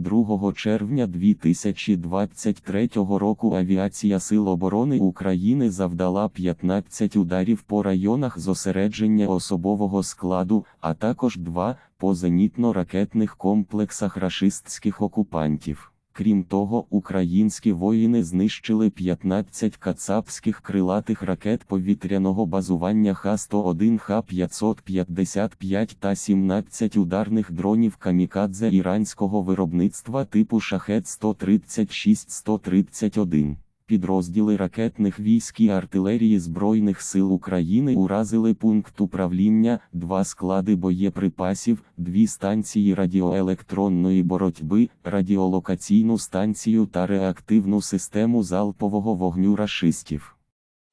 2 червня 2023 року Авіація Сил оборони України завдала 15 ударів по районах зосередження особового складу, а також два по зенітно-ракетних комплексах рашистських окупантів. Крім того, українські воїни знищили 15 кацапських крилатих ракет повітряного базування Х-101, Х-555 та 17 ударних дронів камікадзе іранського виробництва типу Шахет-136-131. Підрозділи ракетних військ і артилерії Збройних сил України уразили пункт управління, два склади боєприпасів, дві станції радіоелектронної боротьби, радіолокаційну станцію та реактивну систему залпового вогню рашистів.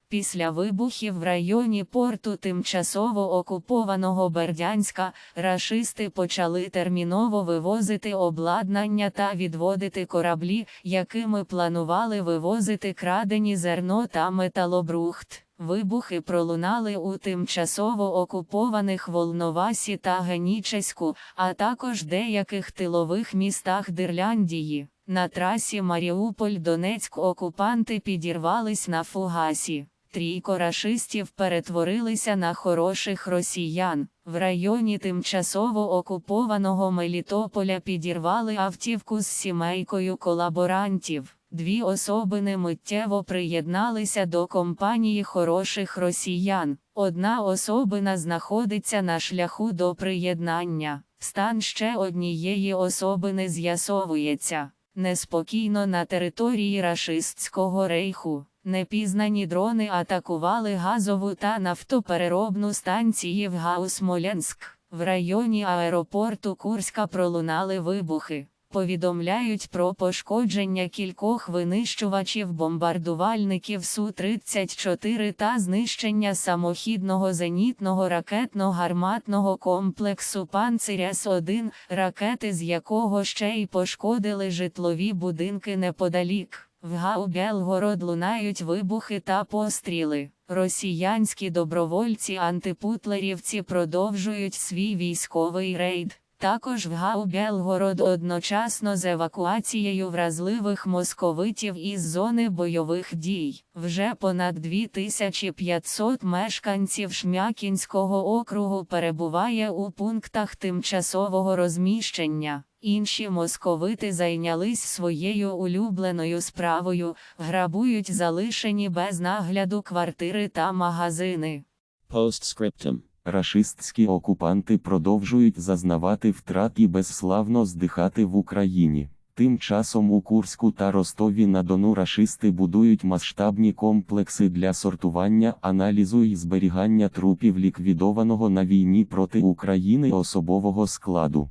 Після вибухів в районі порту тимчасово окупованого Бердянська рашисти почали терміново вивозити обладнання та відводити кораблі, якими планували вивозити крадені зерно та металобрухт. Вибухи пролунали у тимчасово окупованих Волновасі та Генічеську, а також деяких тилових містах Дирляндії. На трасі Маріуполь-Донецьк окупанти підірвались на фугасі. Трійко рашистів перетворилися на хороших росіян. В районі тимчасово окупованого Мелітополя підірвали автівку з сімейкою колаборантів. Дві особини миттєво приєдналися до компанії хороших росіян. Одна особина знаходиться на шляху до приєднання. Стан ще однієї особини з'ясовується. Неспокійно на території рашистського рейху. Непізнані дрони атакували газову та нафтопереробну станції в Гаусмолянськ. В районі аеропорту Курська пролунали вибухи. Повідомляють про пошкодження кількох винищувачів бомбардувальників Су-34 та знищення самохідного зенітного ракетно-гарматного комплексу Панциряс-1, ракети з якого ще й пошкодили житлові будинки неподалік. В Гау-Белгород лунають вибухи та постріли. Росіянські добровольці-антипутлерівці продовжують свій військовий рейд. Також в Гау-Белгород одночасно з евакуацією вразливих московитів із зони бойових дій. Вже понад 2500 мешканців Шмякінського округу перебуває у пунктах тимчасового розміщення. Інші московити зайнялись своєю улюбленою справою, грабують залишені без нагляду квартири та магазини. Postscriptum. Рашистські окупанти продовжують зазнавати втрат і безславно здихати в Україні. Тим часом у Курську та Ростові на Дону рашисти будують масштабні комплекси для сортування, аналізу і зберігання трупів ліквідованого на війні проти України особового складу.